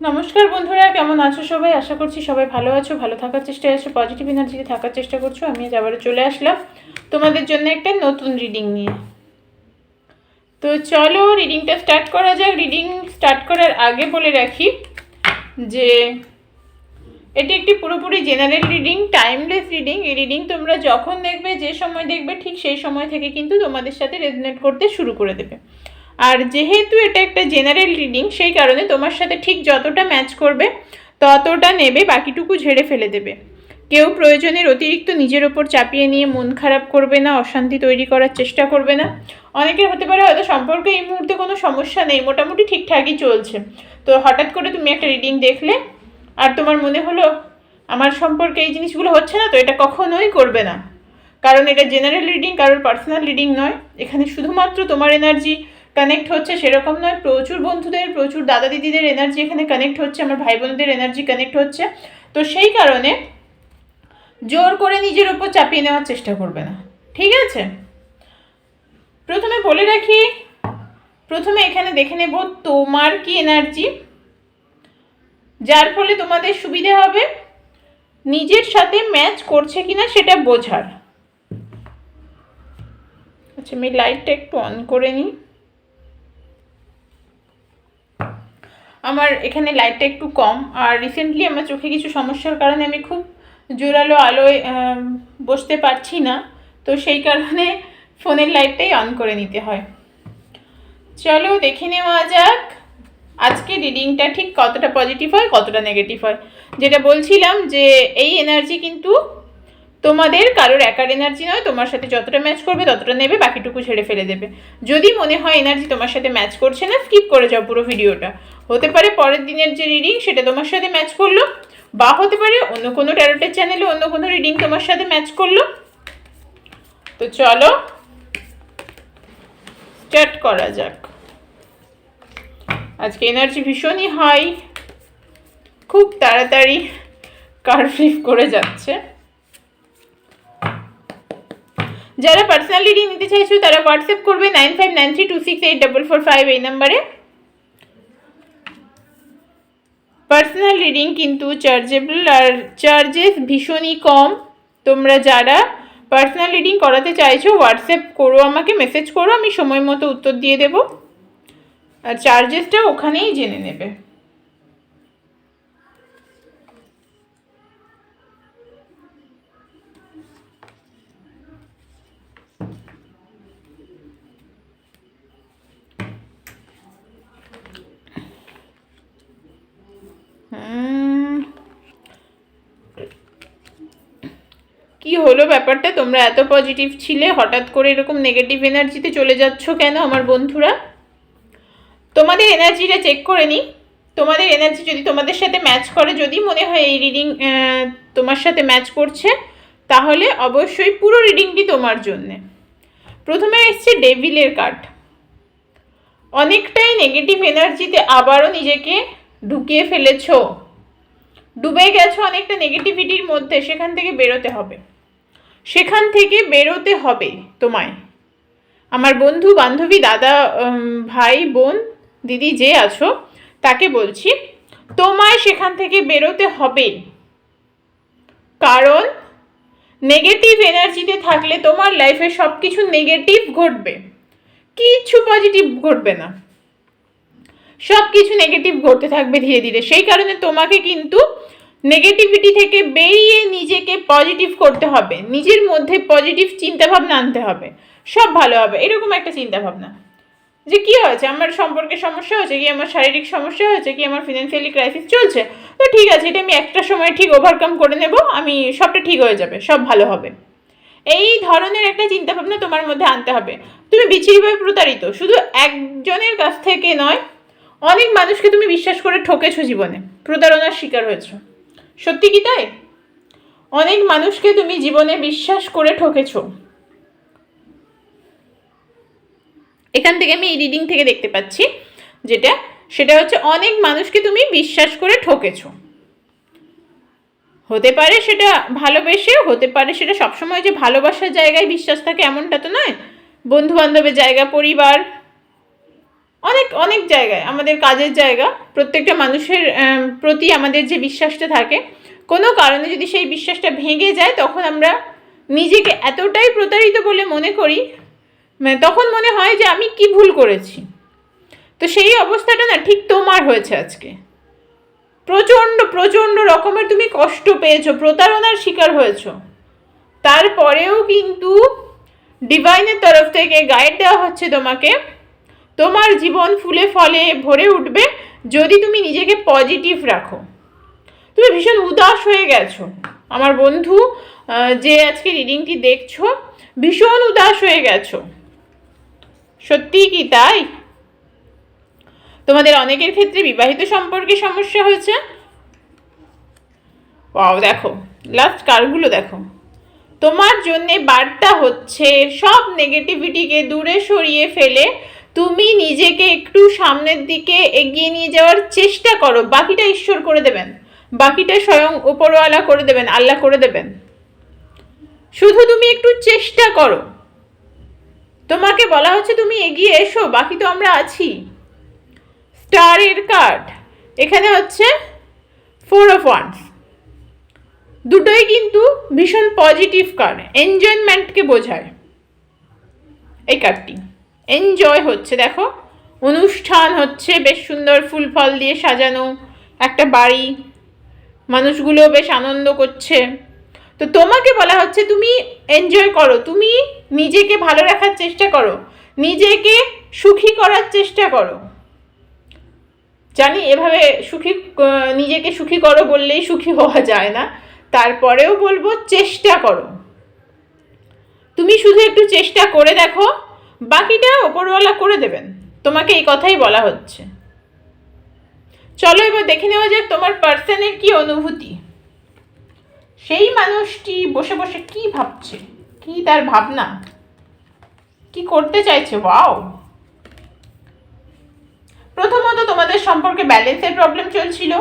নমস্কার বন্ধুরা, কেমন আছো সবাই? আশা করছি সবাই ভালো আছো, ভালো থাকার চেষ্টায় আছো পজিটিভ এনার্জিতে থাকার চেষ্টা করছ, আমি আজ চলে আসলাম তোমাদের জন্য একটা নতুন রিডিং নিয়ে। তো চলো রিডিংটা স্টার্ট করা যাক। রিডিং স্টার্ট করার আগে বলে রাখি যে, এটি একটি পুরোপুরি জেনারেল রিডিং টাইমলেস রিডিং এই রিডিং তোমরা যখন দেখবে, যে সময় দেখবে, ঠিক সেই সময় থেকে কিন্তু তোমাদের সাথে রেজনেট করতে শুরু করে দেবে। আর যেহেতু এটা একটা জেনারেল রিডিং সেই কারণে তোমার সাথে ঠিক যতটা ম্যাচ করবে, ততটা নেবে, বাকিটুকু ঝেড়ে ফেলে দেবে। কেউ প্রয়োজনের অতিরিক্ত নিজের ওপর চাপিয়ে নিয়ে মন খারাপ করবে না, অশান্তি তৈরি করার চেষ্টা করবে না। অনেকের হতে পারে হয়তো সম্পর্কে এই মুহূর্তে কোনো সমস্যা নেই, মোটামুটি ঠিকঠাকই চলছে। তো হঠাৎ করে তুমি একটা রিডিং দেখলে, আর তোমার মনে হলো, আমার সম্পর্কে এই জিনিসগুলো হচ্ছে না, তো এটা কখনোই করবে না। কারণ এটা জেনারেল রিডিং কারোর পার্সোনাল রিডিং নয়। এখানে শুধুমাত্র তোমার এনার্জি কানেক্ট হচ্ছে সেরকম নয়। প্রচুর বন্ধুদের, প্রচুর দাদা দিদিদের এনার্জি এখানে কানেক্ট হচ্ছে, আমার ভাই বোনদের এনার্জি কানেক্ট হচ্ছে। তো সেই কারণে জোর করে নিজের উপর চাপিয়ে নেওয়ার চেষ্টা করবে না। ঠিক আছে? প্রথমে বলে রাখি, প্রথমে এখানে দেখে নেব তোমার কি এনার্জি যার ফলে তোমাদের সুবিধে হবে, নিজের সাথে ম্যাচ করছে কিনা সেটা বোঝার। আচ্ছা আমি লাইটটা একটু অন করে নিই। আমার এখানে লাইটটা একটু কম। আর রিসেন্টলি আমার চোখে কিছু সমস্যার কারণে আমি খুব জোরালো আলোয় বসতে পারছি না। তো সেই কারণে ফোনের লাইটটাই অন করে নিতে হয়। চলো দেখে নেওয়া যাক, আজকে রিডিংটা ঠিক কতটা পজিটিভ হয়, কতটা নেগেটিভ হয়। যেটা বলছিলাম যে, এই এনার্জি কিন্তু তোমাদের কারোর একার এনার্জি নয়, তোমার সাথে যতটা ম্যাচ করবে, ততটা নেবে, বাকিটুকু ছেড়ে ফেলে দেবে। যদি মনে হয় এনার্জি তোমার সাথে ম্যাচ করছে না স্কিপ করে যাও পুরো ভিডিওটা হতে পারে পরের দিনের যে রিডিং সেটা তোমার সাথে ম্যাচ করল, বা হতে পারে অন্য কোনো ট্যারোটের চ্যানেলে অন্য কোনো রিডিং তোমার সাথে ম্যাচ করল। তো চলো স্টার্ট করা যাক। আজকে এনার্জি ভীষণই হাই খুব তাড়াতাড়ি কারফিফ করে যাচ্ছে। যারা পার্সোনাল রিডিং নিতে চাইছো তারা হোয়াটসঅ্যাপ করবে nine five nine three two six eight double four five এই নাম্বারে পার্সোনাল রিডিং কিন্তু চার্জেবল আর চার্জেস ভীষণই কম। তোমরা যারা পার্সোনাল রিডিং করাতে চাইছো হোয়াটসঅ্যাপ করো, আমাকে মেসেজ করো, আমি সময় মতো উত্তর দিয়ে দেবো। আর চার্জেসটা ওখানেই জেনে নেবে। কি হলো ব্যাপারটা? তোমরা এত পজিটিভ ছিলে, হঠাৎ করে এরকম নেগেটিভ এনার্জিতে চলে যাচ্ছ কেন আমার বন্ধুরা? তোমাদের এনার্জিটা চেক করে নিই তোমাদের এনার্জি যদি তোমাদের সাথে ম্যাচ করে, যদি মনে হয় এই রিডিং তোমার সাথে ম্যাচ করছে, তাহলে অবশ্যই পুরো রিডিংটি তোমার জন্যে। প্রথমে এসছে ডেভিলের কার্ড অনেকটাই নেগেটিভ এনার্জিতে আবারও নিজেকে ঢুকিয়ে ফেলেছো। ডুবে গেছো অনেকটা নেগেটিভিটির মধ্যে, সেখান থেকে বেরোতে হবে। সেখান থেকে বেরোতে হবে তোমায়। আমার বন্ধু, বান্ধবী, দাদা ভাই, বোন, দিদি যে আছো, তাকে বলছি, তোমায় সেখান থেকে বেরোতে হবে। কারণ নেগেটিভ এনার্জিতে থাকলে তোমার লাইফে সব কিছু নেগেটিভ ঘটবে। কিচ্ছু পজিটিভ ঘটবে না। সব কিছু নেগেটিভ ঘটতে থাকবে ধীরে ধীরে। সেই কারণে তোমাকে কিন্তু নেগেটিভিটি থেকে বেরিয়ে নিজেকে পজিটিভ করতে হবে। নিজের মধ্যে পজিটিভ চিন্তাভাবনা আনতে হবে। সব ভালো হবে, এরকম একটা চিন্তাভাবনা। যে কি হয়েছে? আমার সম্পর্কে সমস্যা হয়েছে কি? আমার শারীরিক সমস্যা হয়েছে কি? আমার ফিনান্সিয়ালি ক্রাইসিস চলছে? তো ঠিক আছে, এটা আমি একটা সময় ঠিক ওভারকাম করে নেব, আমি সবটা ঠিক হয়ে যাবে, সব ভালো হবে। এই ধরনের একটা চিন্তাভাবনা তোমার মধ্যে আনতে হবে। তুমি বিচ্ছিরিভাবে প্রতারিত, শুধু একজনের কাছ থেকে নয়, অনেক মানুষকে তুমি বিশ্বাস করে ঠকেছো জীবনে। প্রতারণার শিকার হয়েছো। সত্যি কি তাই? অনেক মানুষকে তুমি জীবনে বিশ্বাস করে ঠকেছ। এখান থেকে আমি এই রিডিং থেকে দেখতে পাচ্ছি, যেটা, সেটা হচ্ছে অনেক মানুষকে তুমি বিশ্বাস করে ঠকেছো। হতে পারে সেটা ভালোবেসে, হতে পারে সেটা সবসময় যে ভালোবাসার জায়গায় বিশ্বাস থাকে এমনটা তো নয়। বন্ধু বান্ধবের জায়গা, পরিবার অনেক অনেক জায়গায়, আমাদের কাজের জায়গা, প্রত্যেকটা মানুষের প্রতি আমাদের যে বিশ্বাসটা থাকে, কোনো কারণে যদি সেই বিশ্বাসটা ভেঙে যায়, তখন আমরা নিজেকে এতটাই প্রতারিত বলে মনে করি মানে তখন মনে হয় যে আমি কি ভুল করেছি। তো সেই অবস্থাটা না ঠিক তোমার হয়েছে আজকে। প্রচণ্ড প্রচণ্ড রকমের তুমি কষ্ট পেয়েছ, প্রতারণার শিকার হয়েছো। তারপরেও কিন্তু ডিভাইনের তরফ থেকে গাইড দেওয়া হচ্ছে তোমাকে। তোমার জীবন ফুলে ফলে ভরে উঠবে যদি তুমি নিজেকে পজিটিভ রাখো। তুমি ভীষণ উদাস হয়ে গেছো। আমার বন্ধু যে আজকে রিডিংটি দেখছ, ভীষণ উদাস হয়ে গেছো। সত্যিই কি তাই? তোমাদের অনেকের ক্ষেত্রে বিবাহিত সম্পর্কে সমস্যা হয়েছে। ওয়াও দেখো লাস্ট কারগুলো দেখো। তোমার জন্যে বার্তা হচ্ছে, সব নেগেটিভিটিকে দূরে সরিয়ে ফেলে তুমি নিজেকে একটু সামনের দিকে এগিয়ে নিয়ে যাওয়ার চেষ্টা করো। বাকিটা ঈশ্বর করে দেবেন। বাকিটা স্বয়ং উপরওয়ালা করে দেবেন, আল্লাহ করে দেবেন। শুধু তুমি একটু চেষ্টা করো। তোমাকে বলা হচ্ছে তুমি এগিয়ে এসো, বাকি তো আমরা আছি। স্টারের কার্ড। এখানে হচ্ছে ফোর অফ ওয়ান্স দুটোই কিন্তু ভীষণ পজিটিভ কার্ড এনজয়মেন্টকে বোঝায়। এই কার্ডটি এনজয় হচ্ছে, দেখো। অনুষ্ঠান হচ্ছে, বেশ সুন্দর ফুল ফল দিয়ে সাজানো। একটা বাড়ি। মানুষগুলো বেশ আনন্দ করছে। তো তোমাকে বলা হচ্ছে, তুমি এনজয় করো। তুমি নিজেকে ভালো রাখার চেষ্টা করো। নিজেকে সুখী করার চেষ্টা করো। জানি, এভাবে সুখী নিজেকে সুখী করো বললেই সুখী হওয়া যায় না। তারপরেও বলব, চেষ্টা করো। তুমি শুধু একটু চেষ্টা করে দেখো। বাকিটা ওপরওয়ালা করে দেবেন। তোমাকে এই কথাই বলা হচ্ছে। চলো এবার দেখে নেওয়া যাক তোমার পার্সনের কি অনুভূতি। সেই মানুষটি বসে বসে কি ভাবছে? কি তার ভাবনা? কি করতে চাইছে? ওয়াও! প্রথমত তোমাদের সম্পর্কে ব্যালেন্সের প্রবলেম চলছিল।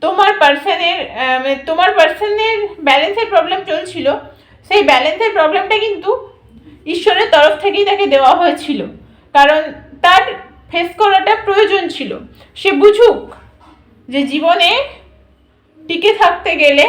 তোমার পার্সনের তোমার পার্সনের ব্যালেন্সের প্রবলেম চলছিল। সেই ব্যালেন্সের প্রবলেমটা কিন্তু ঈশ্বরের তরফ থেকেই তাকে দেওয়া হয়েছিল। কারণ তার ফেস করাটা প্রয়োজন ছিল। সে বুঝুক যে জীবনে টিকে থাকতে গেলে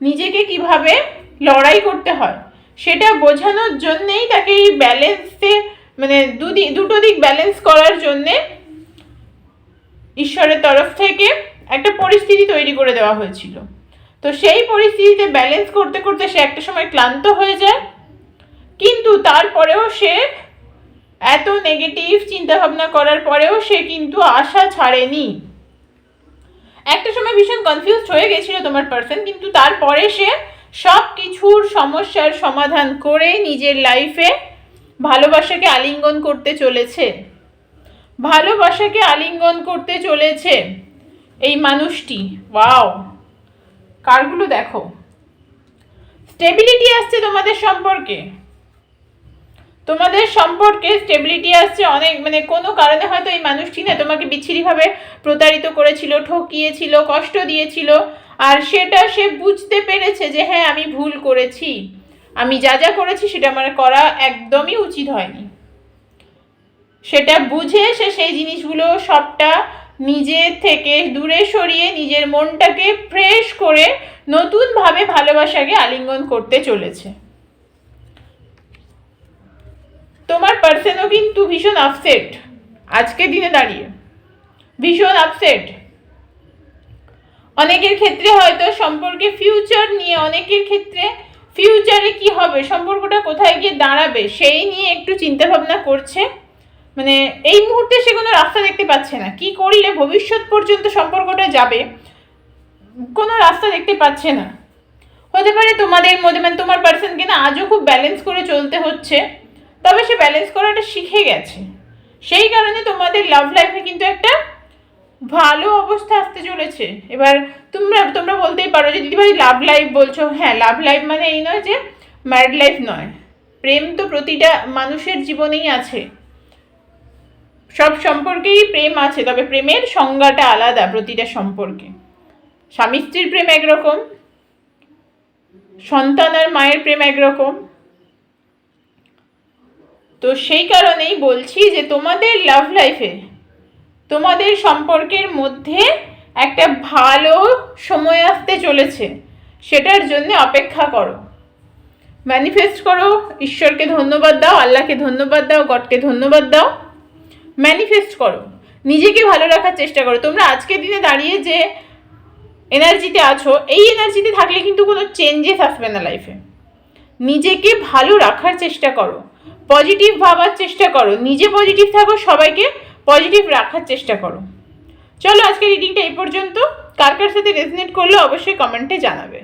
নিজেকে কীভাবে লড়াই করতে হয়, সেটা বোঝানোর জন্যেই তাকে এই ব্যালেন্সে মানে দুদিক দুটো দিক ব্যালেন্স করার জন্যে ঈশ্বরের তরফ থেকে একটা পরিস্থিতি তৈরি করে দেওয়া হয়েছিল। তো সেই পরিস্থিতিতে ব্যালেন্স করতে করতে সে একটা সময় ক্লান্ত হয়ে যায়। কিন্তু তারপরেও সে এত নেগেটিভ চিন্তাভাবনা করার পরেও সে কিন্তু আশা ছাড়েনি। একটা সময় ভীষণ কনফিউজ হয়ে গেছিল তোমার পার্সন কিন্তু তারপরে সে সব কিছুর সমস্যার সমাধান করে নিজের লাইফে ভালোবাসাকে আলিঙ্গন করতে চলেছে। ভালোবাসাকে আলিঙ্গন করতে চলেছে এই মানুষটি। ওয়াও কারগুলো দেখো। স্টেবিলিটি আসছে তোমাদের সম্পর্কে। তোমাদের সম্পর্কে স্টেবিলিটি আসছে অনেক মানে কোনো কারণে হয়তো এই মানুষটি না তোমাকে বিচ্ছিরিভাবে প্রতারিত করেছিল, ঠকিয়েছিল, কষ্ট দিয়েছিল। আর সেটা সে বুঝতে পেরেছে যে হ্যাঁ আমি ভুল করেছি। আমি যা যা করেছি, সেটা আমার করা একদমই উচিত হয়নি। সেটা বুঝে সে সেই জিনিসগুলো সবটা নিজের থেকে দূরে সরিয়ে নিজের মনটাকে ফ্রেশ করে নতুনভাবে ভালোবাসাকে আলিঙ্গন করতে চলেছে। তোমার পার্সনও কিন্তু ভীষণ আপসেট আজকের দিনে দাঁড়িয়ে। ভীষণ আপসেট অনেকের ক্ষেত্রে হয়তো সম্পর্কে ফিউচার নিয়ে, অনেকের ক্ষেত্রে ফিউচারে কি হবে, সম্পর্কটা কোথায় গিয়ে দাঁড়াবে, সেই নিয়ে একটু চিন্তা ভাবনা করছে। মানে এই মুহূর্তে সে কোনো রাস্তা দেখতে পাচ্ছে না। কি করলে ভবিষ্যৎ পর্যন্ত সম্পর্কটা যাবে, কোনো রাস্তা দেখতে পাচ্ছে না। হতে পারে তোমাদের মধ্যে মানে তোমার পার্সনকে না আজও খুব ব্যালেন্স করে চলতে হচ্ছে। তবে সে ব্যালেন্স করাটা শিখে গেছে। সেই কারণে তোমাদের লাভ লাইফে কিন্তু একটা ভালো অবস্থা আসতে চলেছে। এবার তোমরা তোমরা বলতেই পারো যে দিদিভাই লাভ লাইফ বলছো হ্যাঁ লাভ লাইফ মানে এই নয় যে ম্যারিড লাইফ নয়। প্রেম তো প্রতিটা মানুষের জীবনেই আছে। সব সম্পর্কেই প্রেম আছে, তবে প্রেমের সংজ্ঞাটা আলাদা প্রতিটা সম্পর্কে। স্বামী স্ত্রীর প্রেম একরকম, সন্তান আর মায়ের প্রেম একরকম। তো সেই কারণেই বলছি যে তোমাদের লাভ লাইফে তোমাদের সম্পর্কের মধ্যে একটা ভালো সময় আসতে চলেছে, সেটার জন্য অপেক্ষা করো। ম্যানিফেস্ট করো, ঈশ্বরকে ধন্যবাদ দাও, আল্লাহকে ধন্যবাদ দাও, গডকে ধন্যবাদ দাও। ম্যানিফেস্ট করো, নিজেকে ভালো রাখার চেষ্টা করো। তোমরা আজকের দিনে দাঁড়িয়ে যে এনার্জিতে আছো, এই এনার্জিতে থাকলে কিন্তু কোনো চেঞ্জেস আসবে না লাইফে নিজেকে ভালো রাখার চেষ্টা করো। পজিটিভ ভাবার চেষ্টা করো। নিজে পজিটিভ থাকো, সবাইকে পজিটিভ রাখার চেষ্টা করো। চলো আজকে রিডিংটা এই পর্যন্ত। কার কার সাথে রেজনেট করলে অবশ্যই কমেন্টে জানাবে।